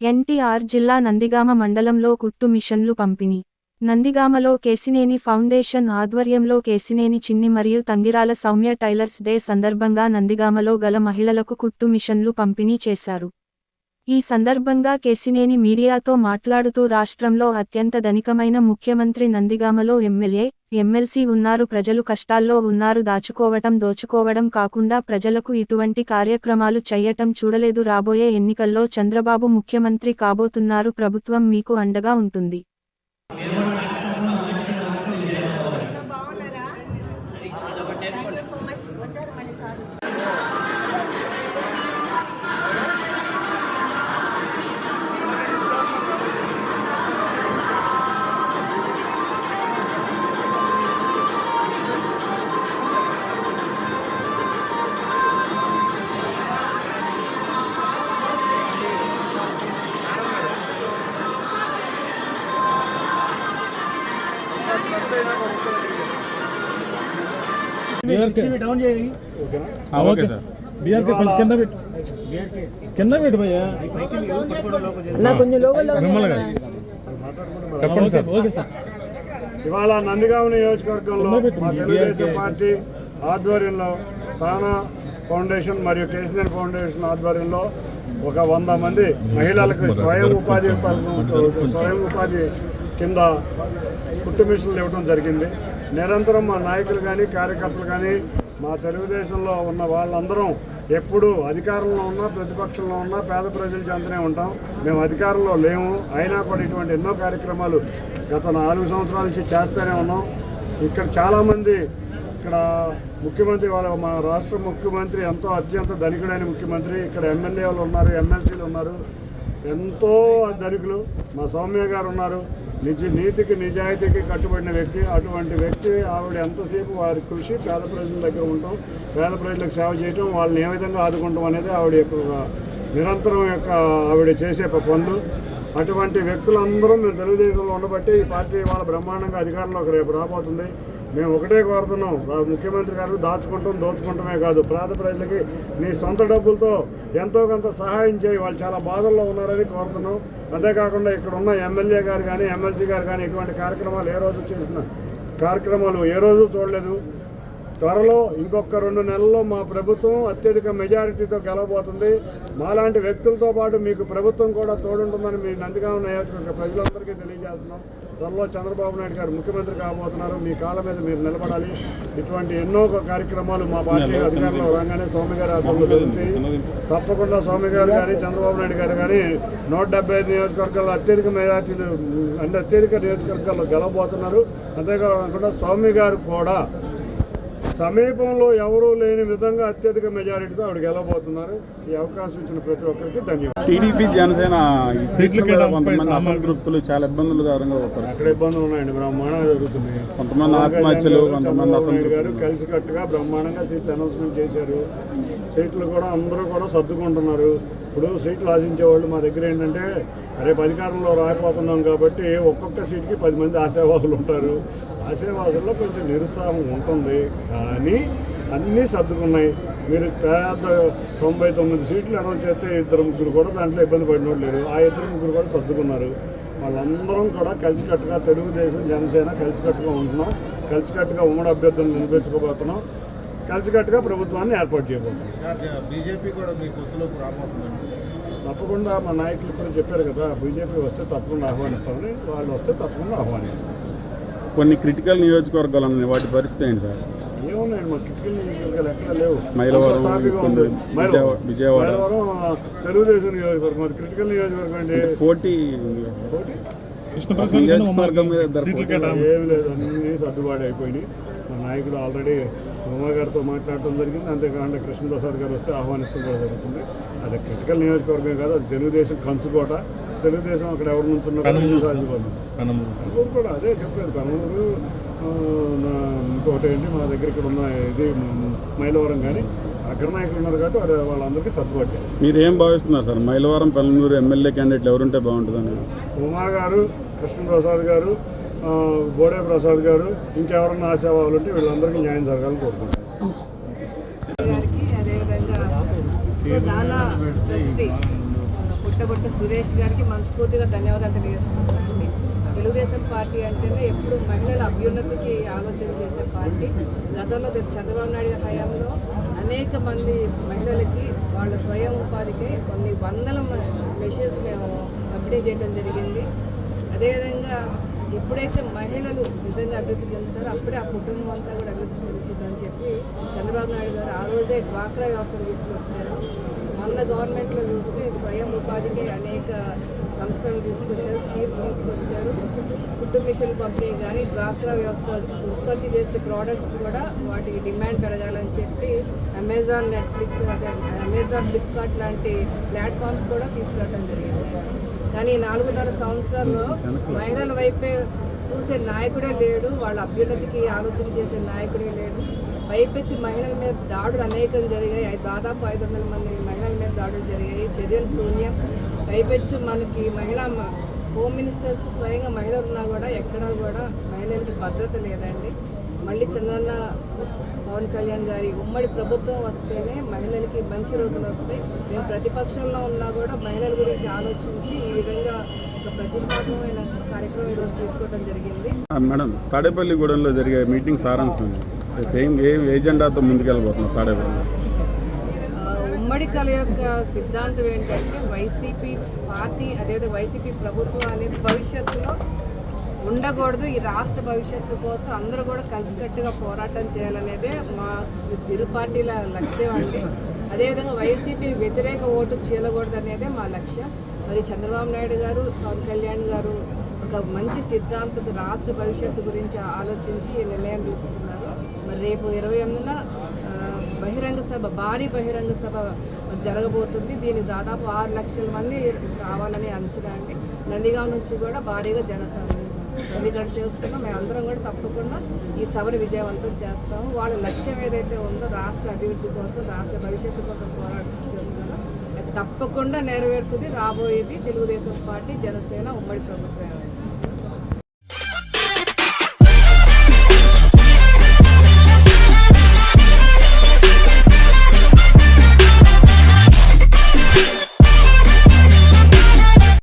ఎన్టీఆర్ జిల్లా నందిగామ మండలంలో కుట్టు మిషన్లు పంపిణీ. నందిగామలో కేసినేని ఫౌండేషన్ ఆధ్వర్యంలో కేసినేని చిన్ని మరియు తంగిరాల సౌమ్య టైలర్స్ డే సందర్భంగా నందిగామలో గల మహిళలకు కుట్టు మిషన్లు పంపిణీ చేశారు. ఈ సందర్భంగా కేసినేని మీడియాతో మాట్లాడుతూ రాష్ట్రంలో అత్యంత ధనికమైన ముఖ్యమంత్రి నందిగామలో ఎమ్మెల్యే ఎమ్మెల్సీ ఉన్నారు ప్రజలు కష్టాల్లో ఉన్నారు దాచుకోవటం దోచుకోవడం కాకుండా ప్రజలకు ఇటువంటి కార్యక్రమాలు చెయ్యటం చూడలేదు. రాబోయే ఎన్నికల్లో చంద్రబాబు ముఖ్యమంత్రి కాబోతున్నారు ప్రభుత్వం మీకు అండగా ఉంటుంది. సో మచ్ బీఆర్కే కొంచెం కింద పెట్టు. కింద పెట్టు భయ్యా. మిమ్మల్ని చెప్పండి సార్. Okay sir. ఇవాళ నందిగామ నియోజకవర్గంలో. మా తెలుగుదేశం. పార్టీ ఆధ్వర్యంలో తానా ఫౌండేషన్ మరియు కేసీఆర్ ఫౌండేషన్ ఆధ్వర్యంలో ఒక వంద మంది మహిళలకు స్వయం ఉపాధి పథకం- స్వయం ఉపాధి కింద కుట్టు మిషన్లు ఇవ్వడం జరిగింది. నిరంతరం మా నాయకులు కానీ కార్యకర్తలు కానీ మా తెలుగుదేశంలో ఉన్న వాళ్ళందరం ఎప్పుడు అధికారంలో ఉన్నా ప్రతిపక్షంలో ఉన్నా పేద ప్రజలు చెంతనే ఉంటాం. మేము అధికారంలో లేము. అయినా కూడా ఇటువంటి ఎన్నో కార్యక్రమాలు గత నాలుగు సంవత్సరాల నుంచి చేస్తూనే ఉన్నాం. ఇక్కడ చాలామంది ఇక్కడ ముఖ్యమంత్రి వాళ్ళ మా రాష్ట్ర ముఖ్యమంత్రి ఎంతో అత్యంత ధనికుడైన ముఖ్యమంత్రి. ఇక్కడ ఎమ్మెల్యేలు ఉన్నారు ఎమ్మెల్సీలు ఉన్నారు. ఎంతో ధనికులు. మా సౌమ్య గారు ఉన్నారు. నిజ నీతికి నిజాయితీకి కట్టుబడిన వ్యక్తి. అటువంటి వ్యక్తి ఆవిడ ఎంతసేపు వారి కృషి పేద ప్రజల దగ్గర ఉండటం పేద ప్రజలకు సేవ చేయటం వాళ్ళని ఏ విధంగా ఆదుకుంటాం అనేది ఆవిడ యొక్క నిరంతరం యొక్క ఆవిడ చేసే పనులు. అటువంటి వ్యక్తులందరూ మేము తెలుగుదేశంలో ఉండబట్టి ఈ పార్టీ వాళ్ళ బ్రహ్మాండంగా అధికారంలోకి రేపు రాబోతుంది. మేము ఒకటే కోరుతున్నాం. ముఖ్యమంత్రి గారు దాచుకుంటాం దోచుకుంటమే కాదు. పేద ప్రజలకి నీ సొంత డబ్బులతో ఎంతో కొంత సహాయం చేయి. వాళ్ళు చాలా బాధల్లో ఉన్నారని కోరుతున్నాం. అంతేకాకుండా ఇక్కడ ఉన్న ఎమ్మెల్యే గారు కానీ ఎమ్మెల్సీ గారు కానీ ఇటువంటి కార్యక్రమాలు ఏ రోజు చేసిన కార్యక్రమాలు ఏ రోజు చూడలేదు. త్వరలో ఇంకొక రెండు నెలల్లో మా ప్రభుత్వం అత్యధిక మెజారిటీతో గెలవబోతుంది. మాలాంటి వ్యక్తులతో పాటు మీకు ప్రభుత్వం కూడా తోడుంటుందని మీ నందిగామ నియోజకవర్గ ప్రజలందరికీ తెలియజేస్తున్నాం. త్వరలో చంద్రబాబు నాయుడు గారు ముఖ్యమంత్రి కాబోతున్నారు. మీ కాళ్ళ మీద మీరు నిలబడాలి. ఇటువంటి ఎన్నో కార్యక్రమాలు మా పార్టీ అధికారంలో రాగానే స్వామి గారి ఆధ్వర్యంలో జరుగుతాయి. తప్పకుండా స్వామి గారు కానీ చంద్రబాబు నాయుడు గారు కానీ నూట డెబ్బై ఐదు నియోజకవర్గాల్లో అత్యధిక మెజార్టీలు అంటే అత్యధిక నియోజకవర్గాల్లో గెలవబోతున్నారు. అంతేకాకుండా స్వామి గారు కూడా సమీపంలో ఎవరూ లేని విధంగా అత్యధిక మెజారిటీతో ఆవిడ గెలవబోతున్నారు. ఈ అవకాశం ఇచ్చిన ప్రతి ఒక్కరికి ధన్యవాదాలు. టీడీపీ జనసేన ఈ సీట్ల మీద కొంతమంది అసంతృప్తులు చాలా ఇబ్బందులుకరంగా అక్కడ పడుతున్నారు ఇబ్బందులు ఉన్నాయండి. బ్రహ్మాండంగా జరుగుతున్నాయి. కొంతమంది ఆత్మహత్యలు కొంతమంది అసంతృప్తులు. గారు కలిసికట్టుగా బ్రహ్మాండంగా సీట్లు అనౌన్స్మెంట్ చేశారు. సీట్లు కూడా అందరూ కూడా సర్దుకుంటున్నారు. ఇప్పుడు సీట్లు ఆశించే వాళ్ళు మా దగ్గర ఏంటంటే రేపు అధికారంలో రాకపోతున్నాం కాబట్టి ఒక్కొక్క సీట్కి పది మంది ఆశావాదులు ఉంటారు. ఆశావాదుల్లో కొంచెం నిరుత్సాహం ఉంటుంది. కానీ అన్నీ సర్దుకున్నాయి. మీరు పెద్ద తొంభై తొమ్మిది సీట్లు అనౌన్స్ చేస్తే ఇద్దరు ముగ్గురు కూడా దాంట్లో ఇబ్బంది పడినట్టు లేరు. ఆ ఇద్దరు ముగ్గురు కూడా సర్దుకున్నారు. వాళ్ళందరం కూడా కలిసికట్టుగా తెలుగుదేశం జనసేన కలిసికట్టుగా ఉంటున్నాం. కలిసికట్టుగా ఉమ్మడి అభ్యర్థులను నిలబెట్టుకోబోతున్నాం. కలిసికట్టుగా ప్రభుత్వాన్ని ఏర్పాటు చేయబోతున్నాం. బీజేపీ కూడా మీ గుర్తులోకి తప్పకుండా మా నాయకులు ఇప్పుడు చెప్పారు కదా బీజేపీ వస్తే తప్పకుండా ఆహ్వానిస్తామని వాళ్ళు వస్తే తప్పకుండా ఆహ్వానిస్తాం. కొన్ని క్రిటికల్ నియోజకవర్గాలు ఉన్నాయి వాటి పరిస్థితి ఏంటి సార్? ఏమున్నాయండి మా కిటికీలు నియోజకవర్గాలు ఎక్కడ లేవు. మైలవరం. విజయవాడ- తెలుగుదేశం నియోజకవర్గం అది క్రిటికల్ నియోజకవర్గం అండి. పోటీ. పోటీ. ఏమి లేదు అన్నీ సర్దుబాటు అయిపోయినాయి. మా నాయకుడు ఆల్రెడీ గారితో మాట్లాడటం జరిగింది. అంతేకాకుండా కృష్ణప్రసాద్ గారు వస్తే ఆహ్వానిస్తూ కూడా జరుగుతుంది. అది క్రిటికల్ నియోజకవర్గం కాదు అది తెలుగుదేశం కంచుకోట. తెలుగుదేశం అక్కడ ఎవరు కనుమూరు. కనుమూరు. కూడా అదే చెప్పలేదు కనుమూరు ఆ, నా- ఇంకోటి ఏంటి? మా దగ్గర ఇక్కడ ఉన్న ఇది మైలవరం కానీ అగ్రనాయకులు ఉన్నారు కాబట్టి అది వాళ్ళందరికీ సర్దుబాటు. మీరు ఏం భావిస్తున్నారు సార్? మైలవరం పెళ్ళనూరు ఎమ్మెల్యే క్యాండిడేట్లు ఎవరుంటే బాగుంటుందని? ఉమా గారు కృష్ణప్రసాద్ గారు బోడే ప్రసాద్ గారు ఇంకెవరన్నా ఆశావాళ్ళు ఉంటే వీళ్ళందరికీ న్యాయం జరగాలని కోరుకుంటున్నాను. పుట్టగొట్ట సురేష్ గారికి మనస్ఫూర్తిగా ధన్యవాదాలు తెలియజేసుకుంటున్నానండి. తెలుగుదేశం పార్టీ అంటేనే ఎప్పుడు మహిళల అభ్యున్నతికి ఆలోచన చేసే పార్టీ. గతంలో చంద్రబాబు నాయుడు గారి హయాంలో అనేక మంది మహిళలకి వాళ్ళ స్వయం ఉపాధికి కొన్ని వందల మెషిన్స్ మేము పంపిణీ చేయడం జరిగింది. అదేవిధంగా ఎప్పుడైతే మహిళలు నిజంగా అభివృద్ధి చెందుతారో అప్పుడే ఆ కుటుంబం అంతా కూడా అభివృద్ధి చెందుతుందని చెప్పి చంద్రబాబు నాయుడు గారు ఆ రోజే డ్వాక్రా వ్యవస్థను తీసుకొచ్చారు. మొన్న గవర్నమెంట్లో చూస్తే స్వయం ఉపాధికి అనేక సంస్కరణలు తీసుకొచ్చారు స్కీమ్స్ తీసుకొచ్చారు. కుటుంబ మిషన్ పంపిణీ కానీ డ్వాక్రా వ్యవస్థ ఉత్పత్తి చేసే ప్రోడక్ట్స్ కూడా వాటికి డిమాండ్ పెరగాలని చెప్పి అమెజాన్ నెట్ఫ్లిక్స్ అదే అమెజాన్ ఫ్లిప్కార్ట్ లాంటి ప్లాట్ఫామ్స్ కూడా తీసుకురావడం జరిగింది. కానీ ఈ నాలుగున్నర సంవత్సరాల్లో మహిళల వైపే చూసే నాయకుడే లేడు వాళ్ళ అభ్యున్నతికి ఆలోచన చేసే నాయకుడే లేడు. పైపెచ్చి మహిళల మీద దాడులు అనేకం జరిగాయి. దాదాపు ఐదు వందల మంది మహిళల మీద దాడులు జరిగాయి. చర్యలు శూన్యం. పైపెచ్చు మనకి మహిళా హోమ్ మినిస్టర్స్ స్వయంగా మహిళలు ఉన్నా కూడా ఎక్కడా కూడా మహిళలకి భద్రత లేదండి. మళ్ళీ చంద్రన్న పవన్ కళ్యాణ్ గారి ఉమ్మడి ప్రభుత్వం వస్తేనే మహిళలకి మంచి రోజులు వస్తాయి. మేము ప్రతిపక్షంలో ఉన్నా కూడా మహిళల గురించి ఆలోచించి ఈ విధంగా ఒక ప్రతిష్టాత్మకమైన కార్యక్రమం ఈరోజు తీసుకోవడం జరిగింది. మేడం తాడేపల్లిగూడెంలో జరిగే మీటింగ్ సారాంశం ఏం ఏం ఏజెండాతో ముందుకెళ్ళబోతున్నారు తాడేపల్లి? ఉమ్మడి కళ యొక్క సిద్ధాంతం ఏంటంటే వైసీపీ పార్టీ అదేవిధంగా వైసీపీ ప్రభుత్వం అనేది భవిష్యత్తులో ఉండకూడదు. ఈ రాష్ట్ర భవిష్యత్తు కోసం అందరూ కూడా కలిసికట్టుగా పోరాటం చేయాలనేదే మా ఇరు పార్టీల లక్ష్యం అండి. అదేవిధంగా వైసీపీ వ్యతిరేక ఓటు చీలకూడదు అనేదే మా లక్ష్యం. మరి చంద్రబాబు నాయుడు గారు పవన్ కళ్యాణ్ గారు ఒక మంచి సిద్ధాంతం రాష్ట్ర భవిష్యత్తు గురించి ఆలోచించి ఈ నిర్ణయం తీసుకున్నారు. మరి రేపు ఇరవై ఎనిమిదిన బహిరంగ సభ భారీ బహిరంగ సభ జరగబోతుంది. దీనికి దాదాపు ఆరు లక్షల మంది రావాలని అంచనా అండి. నందిగాం నుంచి కూడా భారీగా జనసభ సమీకరణ చేస్తున్నాం. మేమందరం కూడా తప్పకుండా ఈ సభను విజయవంతం చేస్తాము. వాళ్ళ లక్ష్యం ఏదైతే ఉందో రాష్ట్ర అభివృద్ధి కోసం రాష్ట్ర భవిష్యత్తు కోసం పోరాటం చేస్తున్నారో అది తప్పకుండా నెరవేరుతుంది. రాబోయేది తెలుగుదేశం పార్టీ జనసేన ఉమ్మడి ప్రభుత్వం.